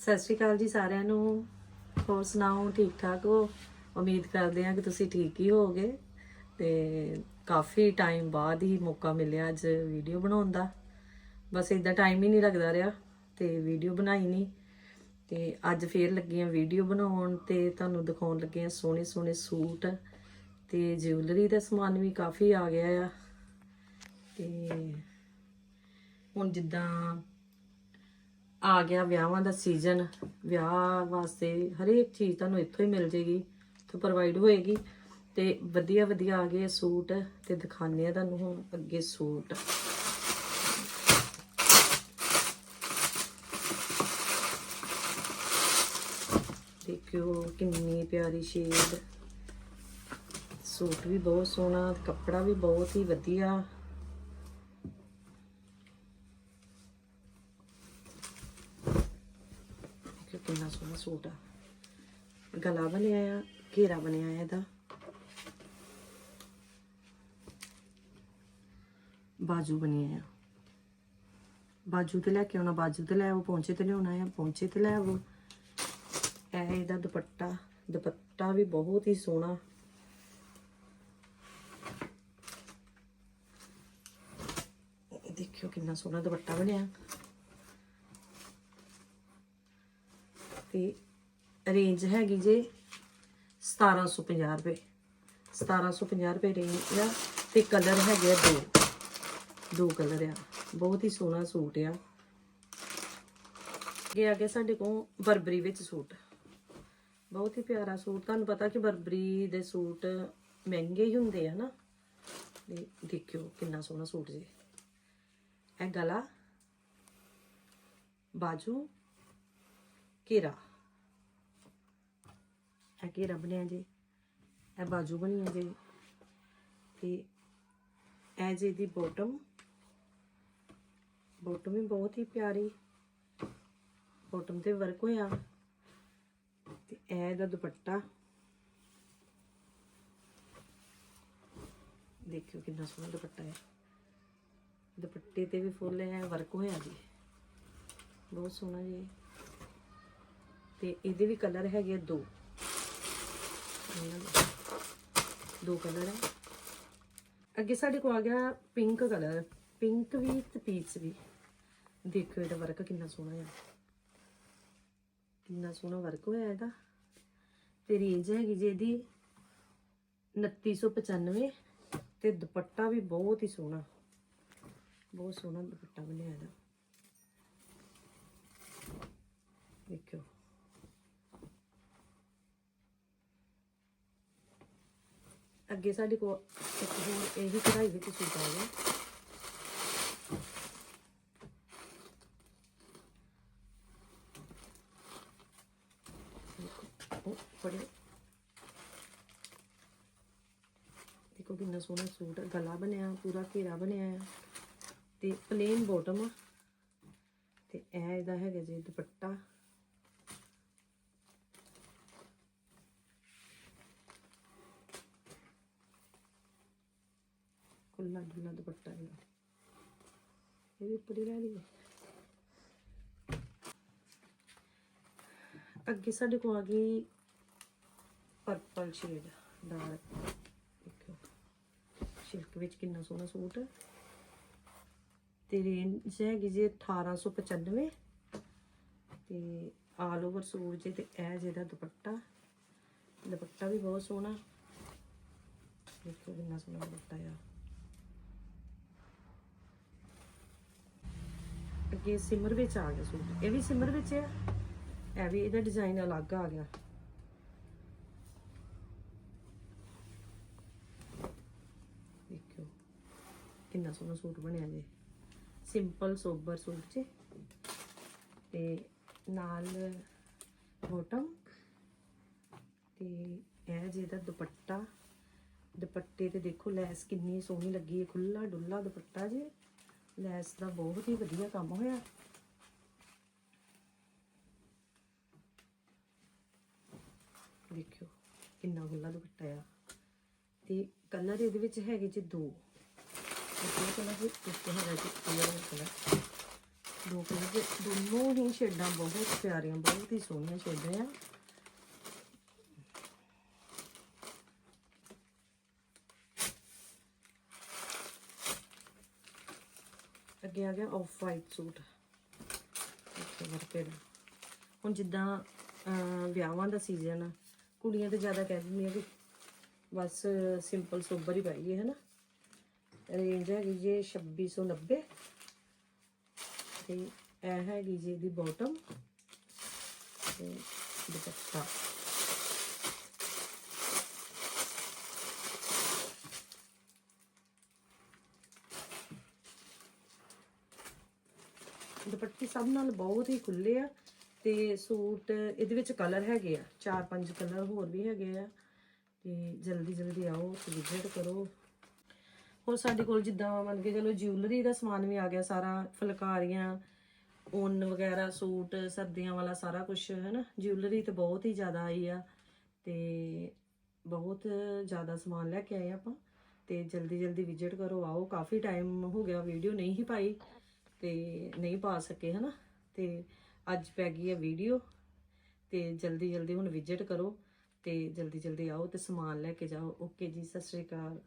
ਸਤਿ ਸ਼੍ਰੀ ਅਕਾਲ ਜੀ ਸਾਰਿਆਂ ਨੂੰ। ਹੋਰ ਸੁਣਾਓ, ਠੀਕ ਠਾਕ ਹੋ? ਉਮੀਦ ਕਰਦੇ ਹਾਂ ਕਿ ਤੁਸੀਂ ਠੀਕ ਹੀ ਹੋਵੋਗੇ। ਤੇ ਕਾਫੀ ਟਾਈਮ ਬਾਅਦ ਹੀ ਮੌਕਾ ਮਿਲਿਆ ਅੱਜ ਵੀਡੀਓ ਬਣਾਉਣ ਦਾ। ਬਸ ਇਦਾਂ ਟਾਈਮ ਹੀ ਨਹੀਂ ਲੱਗਦਾ ਰਿਹਾ ਤੇ ਵੀਡੀਓ ਬਣਾਈ ਨਹੀਂ। ਤੇ ਅੱਜ ਫੇਰ ਲੱਗੀ ਆ ਵੀਡੀਓ ਬਣਾਉਣ ਤੇ ਤੁਹਾਨੂੰ ਦਿਖਾਉਣ ਲੱਗੇ ਆ ਸੋਹਣੇ ਸੋਹਣੇ ਸੂਟ ਤੇ ਜਿਊਲਰੀ ਦਾ ਸਮਾਨ ਵੀ ਕਾਫੀ ਆ ਗਿਆ ਆ। ਤੇ ਹੁਣ ਜਿੱਦਾਂ ਆ ਗਿਆ ਵਿਆਹਾਂ ਦਾ ਸੀਜ਼ਨ ਵਿਆਹ ਵਾਸਤੇ ਹਰੇਕ ਚੀਜ਼ ਤੁਹਾਨੂੰ ਇੱਥੋਂ ਹੀ ਮਿਲ ਜੇਗੀ, ਇੱਥੋਂ ਪ੍ਰੋਵਾਈਡ ਹੋਏਗੀ। ਤੇ ਵਧੀਆ ਵਧੀਆ ਆ ਗਏ ਸੂਟ ਤੇ ਦਿਖਾਣੇ ਆ ਤੁਹਾਨੂੰ ਹੁਣ ਅੱਗੇ ਸੂਟ। ਦੇਖਿਓ ਕਿੰਨੀ ਪਿਆਰੀ ਸ਼ੇਡ ਸੂਟ ਵੀ ਬਹੁਤ ਸੋਹਣਾ, ਕੱਪੜਾ ਵੀ ਬਹੁਤ ਹੀ ਵਧੀਆ ਦੇਖੋ ਕਿੰਨਾ ਸੋਹਣਾ ਸੂਟ ਆ। ਗਲਾ ਬਣਿਆ ਆ, ਘੇਰਾ ਬਣਿਆ ਆ ਇਹਦਾ। ਬਾਜੂ ਬਣੀ ਆ। ਬਾਜੂ ਤੇ ਲੈ ਕੇ ਆਉਣਾ, ਬਾਜੂ ਤੇ ਲੈ ਆਓ, ਪੌਂਚੇ ਤੇ ਲਿਆਉਣਾ ਆ ਪਹੁੰਚੇ ਤੇ ਲੈ ਆਓ। ਇਹ ਇਹਦਾ ਦੁਪੱਟਾ ਦੁਪੱਟਾ ਵੀ ਬਹੁਤ ਹੀ ਸੋਹਣਾ। ਦੇਖਿਓ ਕਿੰਨਾ ਸੋਹਣਾ ਦੁਪੱਟਾ ਬਣਿਆ। ਤੇ ਰੇਂਜ ਹੈਗੀ ਜੇ 1750 ਰੁਪਏ। 1750 ਰੁਪਏ ਰੇਂਜ ਆ ਤੇ ਕਲਰ ਹੈਗੇ ਆ ਦੋ। ਦੋ ਕਲਰ ਆ। ਬਹੁਤ ਹੀ ਸੋਹਣਾ ਸੂਟ ਆ। ਅੱਗੇ ਆ ਗਿਆ ਸਾਡੇ ਕੋਲ ਬਰਬਰੀ ਵਿੱਚ ਸੂਟ। ਬਹੁਤ ਹੀ ਪਿਆਰਾ ਸੂਟ। ਤੁਹਾਨੂੰ ਪਤਾ ਕਿ ਬਰਬਰੀ ਦੇ ਸੂਟ ਮਹਿੰਗੇ ਹੀ ਹੁੰਦੇ ਆ ਨਾ। ਤੇ ਦੇਖਿਓ ਕਿੰਨਾ ਸੋਹਣਾ ਸੂਟ ਜੀ। ਇਹ ਗਲਾ ਬਾਜੂ ਘੇਰਾ। ਇਹ ਘੇਰਾ ਬਣਿਆ ਜੀ। ਇਹ ਬਾਜੂ ਬਣੀ ਹੈ ਜੀ। ਤੇ ਇਹ ਜੀ ਦੀ ਬੋਟਮ ਬੋਟਮ ਵੀ ਬਹੁਤ ਹੀ ਪਿਆਰੀ। ਬੋਟਮ ਤੇ ਵਰਕ ਹੋਇਆ। ਤੇ ਇਹ ਇਹਦਾ ਦੁਪੱਟਾ। ਦੇਖਿਓ ਕਿੰਨਾ ਸੋਹਣਾ ਦੁਪੱਟਾ ਹੈ। ਦੁਪੱਟੇ ਤੇ ਵੀ ਫੁੱਲ ਹੈ ਵਰਕ ਹੋਇਆ ਜੀ। ਬਹੁਤ ਸੋਹਣਾ ਜੀ। ਤੇ ਇਹਦੇ ਵੀ ਕਲਰ ਹੈਗੇ ਆ ਦੋ। ਦੋ ਕਲਰ ਹੈ ਅੱਗੇ ਸਾਡੇ ਕੋਲ ਆ ਗਿਆ ਪਿੰਕ ਕਲਰ ਪਿੰਕ ਵੀ ਤੇ ਪੀਚ ਵੀ। ਦੇਖੋ ਇਹਦਾ ਵਰਕ ਕਿੰਨਾ ਸੋਹਣਾ ਹੈ ਕਿੰਨਾ ਸੋਹਣਾ ਵਰਕ ਹੋਇਆ ਇਹਦਾ। ਤੇ ਰੇਂਜ ਹੈਗੀ ਜੀ ਇਹਦੀ 2995 ਤੇ ਦੁਪੱਟਾ ਵੀ ਬਹੁਤ ਹੀ ਸੋਹਣਾ। ਬਹੁਤ ਸੋਹਣਾ ਦੁਪੱਟਾ ਬਣਿਆ ਇਹਦਾ। ਦੇਖਿਓ। ਅੱਗੇ ਸਾਡੇ ਕੋਲ ਇੱਕ ਹੋਰ ਇਹ ਵੀ ਕਢਾਈ ਵਿੱਚ ਸੂਟ ਆ ਗਿਆ। ਬੜੇ ਦੇਖੋ ਕਿੰਨਾ ਸੋਹਣਾ ਸੂਟ ਗਲਾ ਬਣਿਆ, ਪੂਰਾ ਘੇਰਾ ਬਣਿਆ ਹੈ ਤੇ ਪਲੇਨ ਬੋਟਮ ਤੇ ਇਹ ਇਹਦਾ ਹੈਗਾ ਜੀ ਦੁਪੱਟਾ। ਖੁੱਲਾ ਡੁੱਲਾ ਦੁਪੱਟਾ ਇਹਦਾ ਇਹ ਵੀ ਉੱਪਰ ਹੀ ਰਹਿ ਗਈ ਅੱਗੇ ਸਾਡੇ ਕੋਲ ਆ ਗਈ ਪਰਪਲ ਸ਼ੇਡ ਡਾਰਕ ਦੇਖੋ ਸਿਲਕ ਵਿੱਚ ਕਿੰਨਾ ਸੋਹਣਾ ਸੂਟ ਤੇ ਰੇਂਜ ਹੈਗੀ ਜੀ 1895 ਤੇ ਆਲ ਓਵਰ ਸੂਟ ਜੇ ਤੇ ਇਹ ਜਿਹਦਾ ਦੁਪੱਟਾ। ਦੁਪੱਟਾ ਵੀ ਬਹੁਤ ਸੋਹਣਾ। ਦੇਖੋ ਕਿੰਨਾ ਸੋਹਣਾ ਦੁਪੱਟਾ ਆ। ਅੱਗੇ ਸਿਮਰ ਵਿੱਚ ਆ ਗਿਆ ਸੂਟ। ਇਹ ਵੀ ਸਿਮਰ ਵਿੱਚ ਆ ਇਹ ਵੀ ਇਹਦਾ ਡਿਜ਼ਾਈਨ ਅਲੱਗ ਆ ਗਿਆ। ਦੇਖਿਓ, ਕਿੰਨਾ ਸੋਹਣਾ ਸੂਟ ਬਣਿਆ ਜੀ। ਸਿੰਪਲ ਸੋਬਰ ਸੂਟ ਚ ਤੇ ਨਾਲ ਬੋਟਮ ਤੇ ਇਹ ਜਿਹਦਾ ਦੁਪੱਟਾ। ਦੁਪੱਟੇ ਤੇ ਦੇਖੋ ਲੈਸ ਕਿੰਨੀ ਸੋਹਣੀ ਲੱਗੀ ਹੈ ਖੁੱਲਾ ਡੁੱਲਾ ਦੁਪੱਟਾ ਜੇ। ਲੈਸ ਦਾ ਬਹੁਤ ਹੀ ਵਧੀਆ ਕੰਮ ਹੋਇਆ। ਦੇਖਿਓ ਕਿੰਨਾ ਖੁੱਲਾ ਦੁਪੱਟਾ ਆ। ਤੇ ਕਲਰ ਇਹਦੇ ਵਿੱਚ ਹੈਗੇ ਜੀ ਦੋ। ਦੋ ਕਲਰ ਦੇ ਇੱਕ ਹੈਗਾ ਜੀ ਕਲਰ ਕਲਰ। ਦੋ ਕਲਰ ਦੇ ਦੋਨੋਂ ਹੀ ਸ਼ੇਡਾਂ ਬਹੁਤ ਪਿਆਰੀਆਂ, ਬਹੁਤ ਹੀ ਸੋਹਣੀਆਂ ਸ਼ੇਡਾਂ ਆ। ਅੱਗੇ ਆ ਗਿਆ ਆਫ ਵਾਈਟ ਸੂਟ। ਇੱਥੇ ਵਰਕੇ ਦਾ ਹੁਣ ਜਿੱਦਾਂ ਅਹ, ਵਿਆਹਾਂ ਦਾ ਸੀਜ਼ਨ ਆ ਕੁੜੀਆਂ ਤੇ ਜ਼ਿਆਦਾ ਕਹਿ ਦਿੰਦੀਆਂ ਕਿ ਬਸ ਸਿੰਪਲ ਸੋਬਰ ਹੀ ਪਾਈਏ ਨਾ ਰੇਂਜ ਹੈਗੀ ਜੀ 2690 ਤੇ ਇਹ ਹੈਗੀ ਜੀ ਇਹਦੀ ਬਾਟਮ ਤੇ ਦੁਪੱਟਾ। ਦੁਪੱਟੇ ਸਭ ਨਾਲ ਬਹੁਤ ਹੀ ਖੁੱਲੇ ਆ ਤੇ ਸੂਟ ਇਹਦੇ ਵਿੱਚ ਕਲਰ ਹੈਗੇ ਆ, ਚਾਰ ਪੰਜ ਕਲਰ ਹੋਰ ਵੀ ਹੈਗੇ ਆ ਤੇ ਜਲਦੀ ਜਲਦੀ ਆਓ ਤੇ ਵਿਜ਼ਿਟ ਕਰੋ। ਹੋਰ ਸਾਡੇ ਕੋਲ ਜਿੱਦਾਂ ਮੰਨ ਕੇ ਚਲੋ ਜਿਊਲਰੀ ਦਾ ਸਮਾਨ ਵੀ ਆ ਗਿਆ ਸਾਰਾ, ਫੁਲਕਾਰੀਆਂ, ਉੱਨ ਵਗੈਰਾ, ਸੂਟ, ਸਰਦੀਆਂ ਵਾਲਾ ਸਾਰਾ ਕੁਝ ਹੈ ਨਾ ਜਿਊਲਰੀ ਤੇ ਬਹੁਤ ਹੀ ਜ਼ਿਆਦਾ ਆਈ ਆ ਤੇ ਬਹੁਤ ਜ਼ਿਆਦਾ ਸਮਾਨ ਲੈ ਕੇ ਆਏ ਆਪਾਂ ਤੇ ਜਲਦੀ ਜਲਦੀ ਵਿਜ਼ਿਟ ਕਰੋ, ਆਓ। ਕਾਫੀ ਟਾਈਮ ਹੋ ਗਿਆ ਵੀਡੀਓ ਨਹੀਂ ਹੀ ਪਾਈ। ਤੇ ਨਹੀਂ ਪਾ ਸਕੇ, ਹਨਾ? ਤੇ ਅੱਜ ਪੈ ਗਈ ਹੈ ਵੀਡੀਓ, ਤੇ ਜਲਦੀ ਜਲਦੀ ਹੁਣ ਵਿਜ਼ਿਟ ਕਰੋ ਤੇ ਜਲਦੀ ਜਲਦੀ ਆਓ ਤੇ ਸਮਾਨ ਲੈ ਕੇ ਜਾਓ। ਓਕੇ ਜੀ, ਸਤਿ ਸ਼੍ਰੀ ਅਕਾਲ।